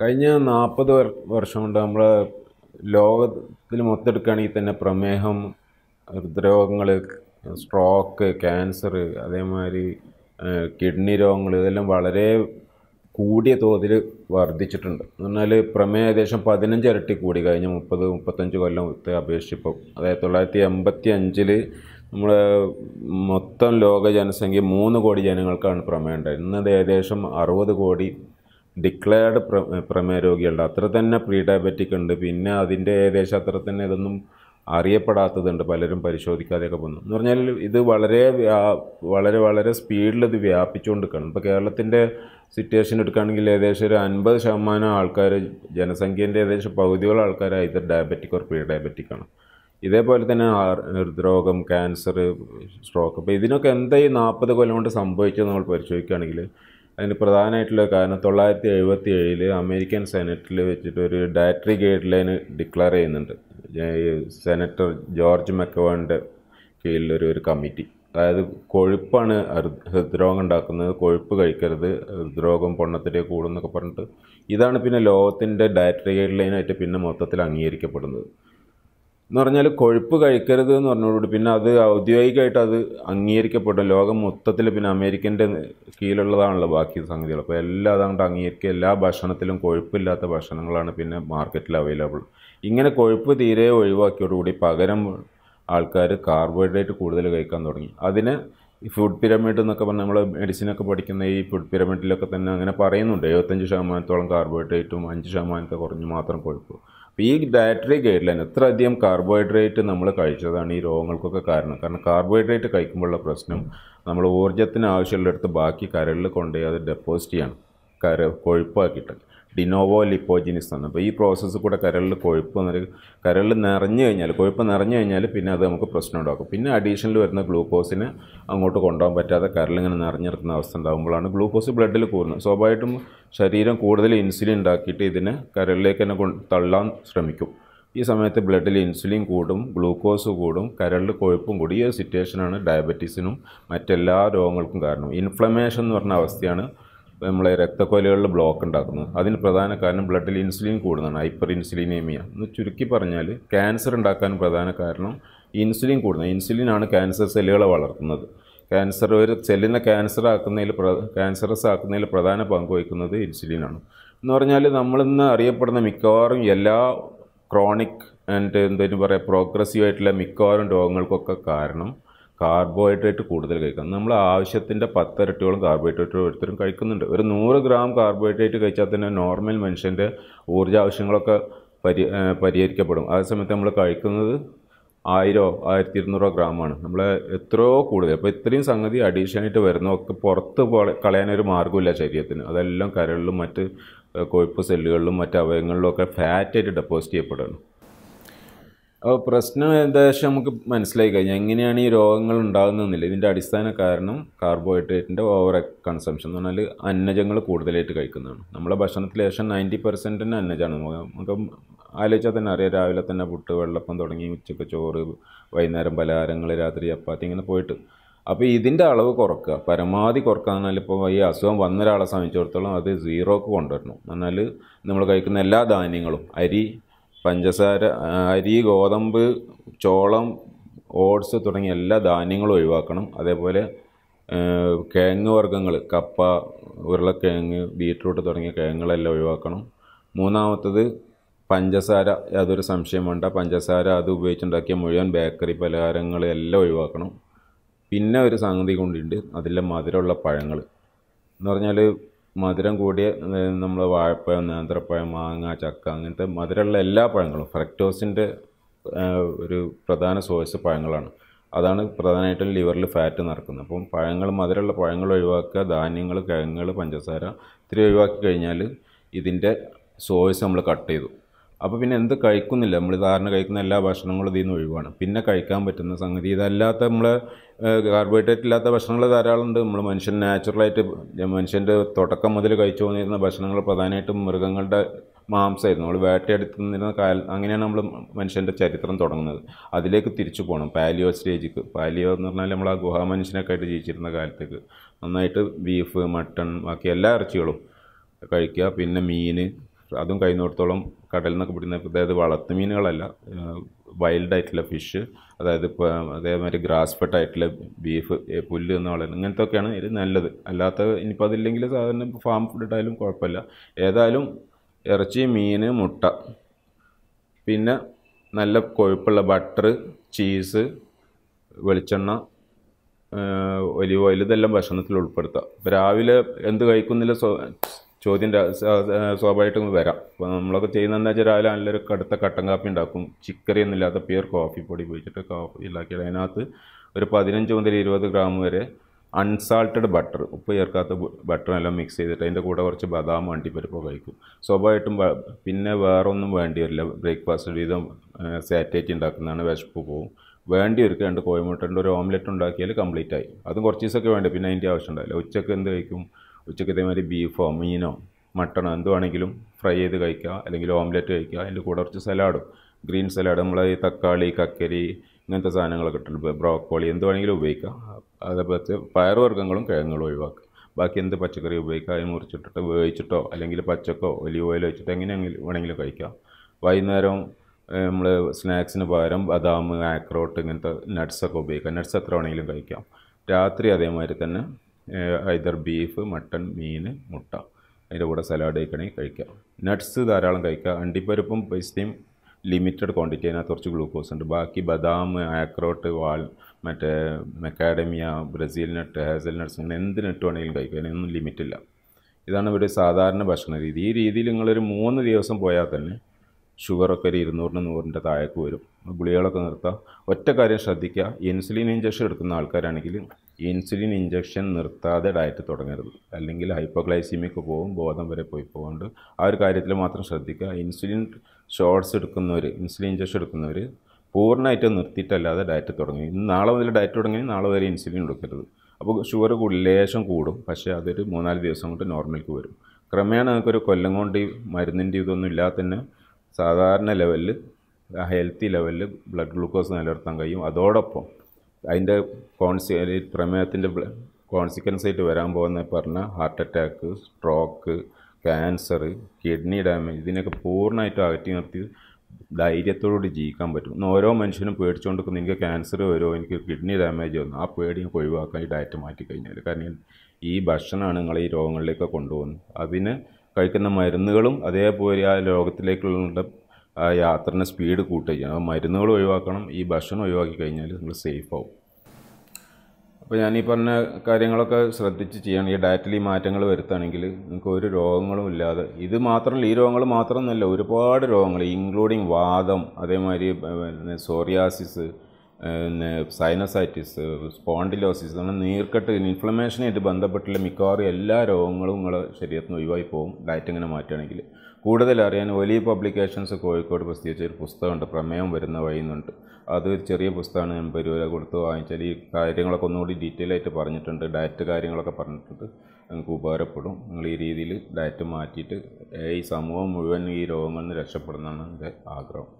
കഴിഞ്ഞ നാൽപ്പത് വർഷം കൊണ്ട് നമ്മൾ ലോകത്തിൽ മൊത്തം എടുക്കുകയാണെങ്കിൽ തന്നെ പ്രമേഹം ഹൃദ്രോഗങ്ങൾ സ്ട്രോക്ക് ക്യാൻസർ അതേമാതിരി കിഡ്നി രോഗങ്ങൾ ഇതെല്ലാം വളരെ കൂടിയ തോതിൽ വർദ്ധിച്ചിട്ടുണ്ട്. എന്ന് പറഞ്ഞാൽ പ്രമേയം ഏകദേശം പതിനഞ്ച് ഇരട്ടി കൂടി കഴിഞ്ഞ മുപ്പത് മുപ്പത്തഞ്ച് കൊല്ലത്തെ അപേക്ഷിപ്പം അതായത് തൊള്ളായിരത്തി എൺപത്തി അഞ്ചിൽ നമ്മൾ മൊത്തം ലോക ജനസംഖ്യ മൂന്ന് കോടി ജനങ്ങൾക്കാണ് പ്രമേയം ഉണ്ടായത്. ഇന്നത് ഏകദേശം അറുപത് കോടി ഡിക്ലെയർഡ് പ്ര പ്രമേയ രോഗികളുണ്ട് അത്ര തന്നെ പ്രീ ഡയബറ്റിക് ഉണ്ട്. പിന്നെ അതിന്റെ ഏകദേശം അത്ര തന്നെ ഇതൊന്നും അറിയപ്പെടാത്തതുണ്ട്. പലരും പരിശോധിക്കാതെയൊക്കെ പോകുന്നു എന്ന് പറഞ്ഞാൽ ഇത് വളരെ വ്യാ വളരെ വളരെ സ്പീഡിൽ ഇത് വ്യാപിച്ചുകൊണ്ടിരിക്കുകയാണ്. ഇപ്പോൾ കേരളത്തിന്റെ സിറ്റുവേഷൻ എടുക്കുകയാണെങ്കിൽ ഏകദേശം ഒരു അൻപത് ശതമാനം ആൾക്കാർ ജനസംഖ്യേന്റെ ഏകദേശം പകുതിയോളം ആൾക്കാർ ഇത് ഡയബറ്റിക് ഓർ പ്രീ ഡയബറ്റിക് ആണ്. ഇതേപോലെ തന്നെ ഹൃദ്രോഗം ക്യാൻസർ സ്ട്രോക്ക് അപ്പോൾ ഇതിനൊക്കെ എന്താ ഈ നാൽപ്പത് കൊല്ലം കൊണ്ട് സംഭവിച്ചത് നമ്മൾ പരിശോധിക്കുകയാണെങ്കിൽ അതിന് പ്രധാനമായിട്ടുള്ള കാരണം തൊള്ളായിരത്തി എഴുപത്തി ഏഴിൽ അമേരിക്കൻ സെനറ്റിൽ വെച്ചിട്ട് ഒരു ഡയറ്ററി ഗൈഡ് ലൈൻ ഡിക്ലെയർ ചെയ്യുന്നുണ്ട്. സെനറ്റർ ജോർജ് മെക്കവാണിന്റെ കീഴിലൊരു ഒരു കമ്മിറ്റി. അതായത് കൊഴുപ്പാണ് ഹൃദ് ഹൃദ്രോഗം ഉണ്ടാക്കുന്നത്. കൊഴുപ്പ് കഴിക്കരുത് ഹൃദ്രോഗം പൊണ്ണത്തിന്റെ കൂടുന്നൊക്കെ പറഞ്ഞിട്ട് ഇതാണ് പിന്നെ ലോകത്തിന്റെ ഡയറ്ററി ഗൈഡ് ലൈനായിട്ട് പിന്നെ മൊത്തത്തിൽ അംഗീകരിക്കപ്പെടുന്നത് എന്ന് പറഞ്ഞാൽ കൊഴുപ്പ് കഴിക്കരുത് എന്ന് പറഞ്ഞോടുകൂടി പിന്നെ അത് ഔദ്യോഗികമായിട്ട് അത് അംഗീകരിക്കപ്പെട്ടു. ലോകം മൊത്തത്തിൽ പിന്നെ അമേരിക്കന്റെ കീഴിലുള്ളതാണല്ലോ ബാക്കി സംഗതികൾ. അപ്പോൾ എല്ലാം അതുകൊണ്ട് അംഗീകരിക്കുക. എല്ലാ ഭക്ഷണത്തിലും കൊഴുപ്പില്ലാത്ത ഭക്ഷണങ്ങളാണ് പിന്നെ മാർക്കറ്റിൽ അവൈലബിൾ. ഇങ്ങനെ കൊഴുപ്പ് തീരെ ഒഴിവാക്കിയോടുകൂടി പകരം ആൾക്കാർ കാർബോഹൈഡ്രേറ്റ് കൂടുതൽ കഴിക്കാൻ തുടങ്ങി. അതിന് ഈ ഫുഡ് പിരമിഡ് എന്നൊക്കെ പറഞ്ഞാൽ നമ്മൾ മെഡിസിനൊക്കെ പഠിക്കുന്ന ഈ ഫുഡ് പിരമിഡിലൊക്കെ തന്നെ അങ്ങനെ പറയുന്നുണ്ട്. എഴുപത്തഞ്ച് ശതമാനത്തോളം കാർബോഹൈഡ്രേറ്റും അഞ്ച് ശതമാനത്തെ കുറഞ്ഞ് മാത്രം കൊഴുപ്പ്. അപ്പോൾ ഈ ഡയറ്ററി ഗൈഡ് ലൈൻ അധികം കാർബോഹൈഡ്രേറ്റ് നമ്മൾ കഴിച്ചതാണ് ഈ രോഗങ്ങൾക്കൊക്കെ കാരണം. കാരണം കാർബോഹൈഡ്രേറ്റ് കഴിക്കുമ്പോഴുള്ള പ്രശ്നം നമ്മൾ ഊർജത്തിന് ആവശ്യമുള്ളിടത്ത് ബാക്കി കരളിൽ കൊണ്ടുപോയി അത് ഡെപ്പോസിറ്റ് ചെയ്യണം. കര കൊഴുപ്പാക്കിയിട്ട്. ഡിനോവോ ലിപ്പോജിനിസ് ആണ്. അപ്പോൾ ഈ പ്രോസസ്സ് കൂടെ കരളിൽ കൊഴുപ്പ് എന്നൊരു കരളിൽ നിറഞ്ഞു കഴിഞ്ഞാൽ കൊഴുപ്പ് നിറഞ്ഞു കഴിഞ്ഞാൽ പിന്നെ അത് നമുക്ക് പ്രശ്നം ഉണ്ടാക്കും. പിന്നെ അഡീഷണൽ വരുന്ന ഗ്ലൂക്കോസിനെ അങ്ങോട്ട് കൊണ്ടുപോകാൻ പറ്റാതെ കരളിങ്ങനെ നിറഞ്ഞിറക്കുന്ന അവസ്ഥ ഉണ്ടാകുമ്പോഴാണ് ഗ്ലൂക്കോസ് ബ്ലഡിൽ കൂടുന്നത്. സ്വാഭാവികമായിട്ടും ശരീരം കൂടുതൽ ഇൻസുലിൻ ഉണ്ടാക്കിയിട്ട് ഇതിനെ കരളിലേക്ക് തന്നെ തള്ളാൻ ശ്രമിക്കും. ഈ സമയത്ത് ബ്ലഡിൽ ഇൻസുലിൻ കൂടും ഗ്ലൂക്കോസ് കൂടും കരളിൽ കൊഴുപ്പും കൂടി. ഈ ഒരു സിറ്റുവേഷനാണ് ഡയബറ്റീസിനും മറ്റെല്ലാ രോഗങ്ങൾക്കും കാരണം. ഇൻഫ്ലമേഷൻ എന്ന് പറഞ്ഞ അവസ്ഥയാണ് നമ്മളെ രക്തക്കൊലകളിൽ ബ്ലോക്ക് ഉണ്ടാക്കുന്നത് അതിന് പ്രധാന കാരണം ബ്ലഡിൽ ഇൻസുലിൻ കൂടുന്നതാണ്. ഹൈപ്പർ ഇൻസുലിനേമിയ എന്ന് ചുരുക്കി പറഞ്ഞാൽ ക്യാൻസർ ഉണ്ടാക്കാൻ പ്രധാന കാരണം ഇൻസുലിൻ കൂടുന്നത്. ഇൻസുലിനാണ് ക്യാൻസർ സെല്ലുകളെ വളർത്തുന്നത്. ക്യാൻസർ ഒരു സെല്ലിനെ ക്യാൻസർ ആക്കുന്നതിൽ പ്ര ക്യാൻസറസ് ആക്കുന്നതിൽ പ്രധാന പങ്ക് വഹിക്കുന്നത് ഇൻസുലിനാണ് എന്ന് പറഞ്ഞാൽ നമ്മളിന്ന് അറിയപ്പെടുന്ന മിക്കവാറും എല്ലാ ക്രോണിക് ആൻഡ് എന്തെങ്കിലും പറയുക പ്രോഗ്രസീവ് ആയിട്ടുള്ള മിക്കവാറും രോഗങ്ങൾക്കൊക്കെ കാരണം കാർബോഹൈഡ്രേറ്റ് കൂടുതൽ കഴിക്കണം നമ്മൾ ആവശ്യത്തിന്റെ പത്തരട്ടിയോളം കാർബോഹൈഡ്രേറ്റ് ഓരോരുത്തരും കഴിക്കുന്നുണ്ട്. ഒരു നൂറ് ഗ്രാം കാർബോഹൈഡ്രേറ്റ് കഴിച്ചാൽ തന്നെ നോർമൽ മനുഷ്യന്റെ ഊർജ ആവശ്യങ്ങളൊക്കെ പരി പരിഹരിക്കപ്പെടും. അതേ സമയത്ത് നമ്മൾ കഴിക്കുന്നത് ആയിരോ ആയിരത്തി ഇരുന്നൂറോ ഗ്രാമാണ്. നമ്മൾ എത്രയോ കൂടുതൽ. അപ്പോൾ ഇത്രയും സംഗതി അഡീഷനായിട്ട് വരുന്നതൊക്കെ പുറത്ത് കളയാനൊരു മാർഗമില്ല ശരീരത്തിന്. അതെല്ലാം കരളിലും മറ്റ് കൊഴുപ്പ് സെല്ലുകളിലും മറ്റ് അവയവങ്ങളിലും ഒക്കെ ഫാറ്റായിട്ട് ഡെപ്പോസിറ്റ് ചെയ്യപ്പെടുകയാണ് അപ്പോൾ പ്രശ്നം ഏകദേശം നമുക്ക് മനസ്സിലായി കഴിഞ്ഞാൽ എങ്ങനെയാണ് ഈ രോഗങ്ങൾ ഉണ്ടാകുന്നതെന്നില്ല. ഇതിന്റെ അടിസ്ഥാന കാരണം കാർബോഹൈഡ്രേറ്റിന്റെ ഓവർ കൺസംഷൻ എന്ന് പറഞ്ഞാൽ അന്നജങ്ങൾ കൂടുതലായിട്ട് കഴിക്കുന്നതാണ്. നമ്മളെ ഭക്ഷണത്തിൽ ഏകദേശം നയന്റി പെർസെന്റിന് അന്നജമാണ്. നമുക്ക് ആലോചിച്ചാൽ തന്നെ അറിയാം. രാവിലെ തന്നെ പുട്ട് വെള്ളപ്പം തുടങ്ങി ഉച്ചയ്ക്ക് ചോറ് വൈകുന്നേരം പലഹാരങ്ങൾ രാത്രി ചപ്പാത്തി ഇങ്ങനെ പോയിട്ട്. അപ്പോൾ ഇതിന്റെ അളവ് കുറക്കുക. പരമാവധി കുറക്കുക എന്നാൽ ഇപ്പോൾ ഈ അസുഖം വന്ന ഒരാളെ സംബന്ധിച്ചിടത്തോളം അത് സീറോക്ക് കൊണ്ടുവരണം. എന്നാൽ നമ്മൾ കഴിക്കുന്ന എല്ലാ ധാന്യങ്ങളും അരി പഞ്ചസാര അരി ഗോതമ്പ് ചോളം ഓട്സ് തുടങ്ങിയ എല്ലാ ധാന്യങ്ങളും ഒഴിവാക്കണം. അതേപോലെ കിഴങ്ങ് വർഗങ്ങൾ കപ്പ ഉരുളക്കിഴങ്ങ് ബീട്രൂട്ട് തുടങ്ങിയ കിഴങ്ങുകളെല്ലാം ഒഴിവാക്കണം. മൂന്നാമത്തത് പഞ്ചസാര യാതൊരു സംശയം വേണ്ട. പഞ്ചസാര അത് ഉപയോഗിച്ചുണ്ടാക്കിയ മുഴുവൻ ബേക്കറി പലഹാരങ്ങൾ എല്ലാം ഒഴിവാക്കണം. പിന്നെ ഒരു സംഗതി കൊണ്ടുണ്ട് അതിലെ മധുരമുള്ള പഴങ്ങൾ എന്ന് പറഞ്ഞാൽ മധുരം കൂടിയ നമ്മൾ വാഴപ്പഴം നേന്ത്രപ്പഴം മാങ്ങ ചക്ക അങ്ങനത്തെ മധുരമുള്ള എല്ലാ പഴങ്ങളും ഫ്രക്ടോസിന്റെ ഒരു പ്രധാന സോഴ്സ് പഴങ്ങളാണ്. അതാണ് പ്രധാനമായിട്ടും ലിവറിൽ ഫാറ്റ് നടക്കുന്നത് അപ്പം പഴങ്ങൾ മധുരമുള്ള പഴങ്ങൾ ഒഴിവാക്കുക ധാന്യങ്ങൾ കിഴങ്ങുകൾ പഞ്ചസാര ഇത്തിരി ഒഴിവാക്കി കഴിഞ്ഞാൽ ഇതിന്റെ സോഴ്സ് നമ്മൾ കട്ട് ചെയ്തു. അപ്പോൾ പിന്നെ എന്ത് കഴിക്കുന്നില്ല? നമ്മൾ സാധാരണ കഴിക്കുന്ന എല്ലാ ഭക്ഷണങ്ങളും ഇതിൽ നിന്ന് ഒഴിവാണ്. പിന്നെ കഴിക്കാൻ പറ്റുന്ന സംഗതി ഇതല്ലാത്ത നമ്മൾ കാർബോഹൈഡ്രേറ്റ് ഇല്ലാത്ത ഭക്ഷണങ്ങൾ ധാരാളം ഉണ്ട് നമ്മൾ മനുഷ്യൻ നാച്ചുറലായിട്ട് മനുഷ്യന്റെ തുടക്കം മുതൽ കഴിച്ചു വന്നിരുന്ന ഭക്ഷണങ്ങൾ പ്രധാനമായിട്ടും മൃഗങ്ങളുടെ മാംസമായിരുന്നു നമ്മൾ വേട്ടയെടുത്ത് നിന്നിരുന്ന കാല അങ്ങനെയാണ് നമ്മൾ മനുഷ്യന്റെ ചരിത്രം തുടങ്ങുന്നത്. അതിലേക്ക് തിരിച്ചു പോകണം പാലിയോ സ്റ്റേജിക്ക്. പാലിയോ എന്ന് പറഞ്ഞാൽ നമ്മൾ ആ ഗുഹാ മനുഷ്യനൊക്കെ ആയിട്ട് ജീവിച്ചിരുന്ന കാലത്തേക്ക്. നന്നായിട്ട് ബീഫ് മട്ടൺ ബാക്കി എല്ലാ ഇറച്ചികളും കഴിക്കുക. പിന്നെ മീൻ അതും കഴിയുന്നിടത്തോളം കടലിൽ നിന്നൊക്കെ പിടിക്കുന്ന അതായത് വളർത്തു മീനുകളല്ല വൈൽഡ് ആയിട്ടുള്ള ഫിഷ് അതായത് ഇപ്പോൾ അതേമാതിരി ഗ്രാസ് ഫെഡ് ആയിട്ടുള്ള ബീഫ് പുല്ല് എന്ന് വളരുന്നത് ഇങ്ങനത്തെ ഒക്കെയാണ് ഇത് നല്ലത്. അല്ലാത്ത ഇനിയിപ്പോൾ അതില്ലെങ്കിൽ സാധാരണ ഫാം ഫുഡ് ഇട്ടാലും കുഴപ്പമില്ല. ഏതായാലും ഇറച്ചി മീൻ മുട്ട പിന്നെ നല്ല കൊഴുപ്പുള്ള ബട്ടർ ചീസ് വെളിച്ചെണ്ണ ഒലിവ് ഓയിൽ ഇതെല്ലാം ഭക്ഷണത്തിൽ ഉൾപ്പെടുത്തുക രാവിലെ എന്ത് കഴിക്കുന്നില്ല ചോദ്യം സ്വാഭാവികമായിട്ടും വരാം. അപ്പോൾ നമ്മളൊക്കെ ചെയ്യുന്നതെന്ന് വെച്ചാൽ രാവിലെ നല്ലൊരു കടുത്ത കട്ടൻ കാപ്പി ഉണ്ടാക്കും. ചിക്കറി ഒന്നുമില്ലാത്ത പ്യൂർ കോഫി പൊടി ഉപയോഗിച്ചിട്ട് കോഫി ഉണ്ടാക്കിയിട്ട് അതിനകത്ത് ഒരു പതിനഞ്ച് മുതൽ ഇരുപത് ഗ്രാം വരെ അൺസാൾട്ടഡ് ബട്ടർ ഉപ്പ് ചേർക്കാത്ത ബട്ടറെല്ലാം മിക്സ് ചെയ്തിട്ട് അതിന്റെ കൂടെ കുറച്ച് ബദാം അണ്ടിപ്പരിപ്പോ കഴിക്കും. സ്വാഭാവികമായിട്ടും പിന്നെ വേറൊന്നും വേണ്ടി വരില്ല ബ്രേക്ക്ഫാസ്റ്റ് വീതം സാറ്റേറ്റ് ഉണ്ടാക്കുന്നതാണ് വിശപ്പ് പോവും. വേണ്ടി ഒരു രണ്ട് കോഴിമുട്ടന്റെ ഒരു ഓംലെറ്റ് ഉണ്ടാക്കിയാൽ കംപ്ലീറ്റ് ആയി. അതും കുറച്ച് ദിവസമൊക്കെ വേണ്ടി പിന്നെ അതിന്റെ ആവശ്യം ഉണ്ടാവില്ല. ഉച്ചയ്ക്ക് എന്ത് കഴിക്കും? ഉച്ചയ്ക്ക് ഇതേമാതിരി ബീഫോ മീനോ മട്ടണോ എന്തുവാണെങ്കിലും ഫ്രൈ ചെയ്ത് കഴിക്കുക. അല്ലെങ്കിൽ ഓംലെറ്റ് കഴിക്കുക. അതിന്റെ കൂടെ കുറച്ച് സലാഡും ഗ്രീൻ സലാഡ് നമ്മൾ ഈ തക്കാളി കക്കരി ഇങ്ങനത്തെ സാധനങ്ങളൊക്കെ ഇട്ടുണ്ട് ബ്രോക്കോളി എന്ത് വേണമെങ്കിലും ഉപയോഗിക്കാം. അതേപോലെ പയറുവർഗങ്ങളും കിഴങ്ങുകളും ഒഴിവാക്കുക. ബാക്കി എന്ത് പച്ചക്കറി ഉപയോഗിക്കുക അതിന് മുറിച്ചിട്ടിട്ട് വേവിച്ചിട്ടോ അല്ലെങ്കിൽ പച്ചക്കോ ഒലിവ് ഓയിൽ വെച്ചിട്ട് എങ്ങനെയെങ്കിലും വേണമെങ്കിലും കഴിക്കാം. വൈകുന്നേരം നമ്മൾ സ്നാക്സിന് പകരം ബദാം ആക്രോട്ട് ഇങ്ങനത്തെ നട്ട്സൊക്കെ ഉപയോഗിക്കാം. നട്ട്സ് എത്ര വേണമെങ്കിലും കഴിക്കാം. രാത്രി അതേമാതിരി തന്നെ ഐദർ ബീഫ് മട്ടൺ മീൻ മുട്ട. അതിന്റെ കൂടെ സലാഡ് കഴിക്കണമെങ്കിൽ കഴിക്കാം. നട്ട്സ് ധാരാളം കഴിക്കുക അണ്ടിപ്പരിപ്പും പൈസയും ലിമിറ്റഡ് ക്വാണ്ടിറ്റി അതിനകത്ത് കുറച്ച് ഗ്ലൂക്കോസ് ഉണ്ട്. ബാക്കി ബദാം ആക്രോട്ട് വാൾ മറ്റേ macadamia Brazil nut hazel nuts അങ്ങനെ എന്ത് നട്ട് വേണമെങ്കിലും കഴിക്കാം. അതിനൊന്നും ലിമിറ്റില്ല ഇതാണ് ഇവിടെ സാധാരണ ഭക്ഷണ രീതി ഈ രീതിയിൽ നിങ്ങളൊരു മൂന്ന് ദിവസം പോയാൽ തന്നെ ഷുഗറൊക്കെ ഒരു ഇരുന്നൂറിന് നൂറിന്റെ താഴേക്ക് വരും. ഗുളികകളൊക്കെ നിർത്താം. ഒറ്റ കാര്യം ശ്രദ്ധിക്കുക. ഇൻസുലിൻ ഇഞ്ചക്ഷൻ എടുക്കുന്ന ആൾക്കാരാണെങ്കിൽ ഇൻസുലിൻ ഇഞ്ചക്ഷൻ നിർത്താതെ ഡയറ്റ് തുടങ്ങരുത്. അല്ലെങ്കിൽ ഹൈപ്പോഗ്ലൈസീമിക്ക് പോകും ബോധം വരെ പോയി പോകുന്നുണ്ട് ആ ഒരു കാര്യത്തിൽ മാത്രം ശ്രദ്ധിക്കുക. ഇൻസുലിൻ ഷോർട്സ് എടുക്കുന്നവർ ഇൻസുലിൻ ഇഞ്ചക്ഷൻ എടുക്കുന്നവർ പൂർണമായിട്ട് നിർത്തിയിട്ടല്ലാതെ ഡയറ്റ് തുടങ്ങി. ഇന്ന് നാളെ മുതൽ ഡയറ്റ് തുടങ്ങി നാളെ വരെ ഇൻസുലിൻ എടുക്കരുത്. അപ്പോൾ ഷുഗർ ലേശം കൂടും. പക്ഷേ അതൊരു മൂന്നാൽ ദിവസം കൊണ്ട് നോർമലിക്ക് വരും. ക്രമേണ നമുക്കൊരു കൊല്ലം കൊണ്ട് ഈ മരുന്നിന്റെ ഇതൊന്നും ഇല്ലാതെ തന്നെ സാധാരണ ലെവലിൽ ഹെൽത്തി ലെവലിൽ ബ്ലഡ് ഗ്ലൂക്കോസ് നിലനിർത്താൻ കഴിയും. അതോടൊപ്പം അതിന്റെ കോൺസി പ്രമേഹത്തിന്റെ കോൺസിക്വൻസ് ആയിട്ട് വരാൻ പോകുന്ന പറഞ്ഞാൽ heart attack stroke cancer kidney damage ഇതിനൊക്കെ പൂർണമായിട്ട് അകറ്റി നിർത്തി ധൈര്യത്തോടുകൂടി ജീവിക്കാൻ പറ്റും. ഇന്ന് ഓരോ മനുഷ്യനും പേടിച്ചുകൊണ്ടിരിക്കുന്ന എനിക്ക് ക്യാൻസർ വരുമോ? എനിക്ക് കിഡ്നി ഡാമേജ് വന്നു ആ പേടി ഒഴിവാക്കാൻ ഈ ഡയറ്റ് മാറ്റി കഴിഞ്ഞാൽ കാരണം ഈ ഭക്ഷണമാണ് നിങ്ങളെ ഈ രോഗങ്ങളിലേക്ക് കൊണ്ടുപോകുന്നത്. അതിന് കഴിക്കുന്ന മരുന്നുകളും അതേപോലെ ആ ലോകത്തിലേക്കുള്ള ആ യാത്രനെ സ്പീഡ് കൂട്ടുക ചെയ്യണം ആ മരുന്നുകൾ ഒഴിവാക്കണം ഈ ഭക്ഷണം ഒഴിവാക്കി കഴിഞ്ഞാൽ നിങ്ങൾ സേഫ് ആവും. അപ്പോൾ ഞാൻ ഈ പറഞ്ഞ കാര്യങ്ങളൊക്കെ ശ്രദ്ധിച്ച് ചെയ്യണം. ഈ ഡയറ്റിൽ ഈ മാറ്റങ്ങൾ വരുത്തുകയാണെങ്കിൽ നിങ്ങൾക്ക് ഒരു രോഗങ്ങളും ഇല്ലാതെ ഇത് മാത്രമല്ല ഈ രോഗങ്ങൾ മാത്രമൊന്നുമല്ല ഒരുപാട് രോഗങ്ങൾ ഇൻക്ലൂഡിങ് വാദം അതേമാതിരി സോറിയാസിസ് പിന്നെ സൈനസൈറ്റിസ് സ്പോണ്ടിലോസിസ് അങ്ങനെ നീർക്കെട്ട് ഇൻഫ്ലമേഷനായിട്ട് ബന്ധപ്പെട്ടുള്ള മിക്കവാറും എല്ലാ രോഗങ്ങളും നിങ്ങളെ ശരീരത്തിന് ഒഴിവായി പോകും. ഡയറ്റ് ഇങ്ങനെ മാറ്റുകയാണെങ്കിൽ. കൂടുതൽ അറിയാൻ വലിയ പബ്ലിക്കേഷൻസ് കോഴിക്കോട് പ്രസിദ്ധീകരിച്ച ഒരു പുസ്തകമുണ്ട്. പ്രമേയം വരുന്ന വഴിയുന്നുണ്ട് അത് ഒരു ചെറിയ പുസ്തകമാണ്. ഞാൻ പരിപാടി കൊടുത്ത് വാങ്ങിച്ചാൽ ഈ കാര്യങ്ങളൊക്കെ ഒന്നുകൂടി ഡീറ്റെയിൽ ആയിട്ട് പറഞ്ഞിട്ടുണ്ട്. ഡയറ്റ് കാര്യങ്ങളൊക്കെ പറഞ്ഞിട്ടുണ്ട്. നിങ്ങൾക്ക് ഉപകാരപ്പെടും. നിങ്ങൾ ഈ രീതിയിൽ ഡയറ്റ് മാറ്റിയിട്ട് ഈ സമൂഹം മുഴുവൻ ഈ രോഗങ്ങളിൽ നിന്ന് രക്ഷപ്പെടുന്നതാണ് എന്റെ ആഗ്രഹം.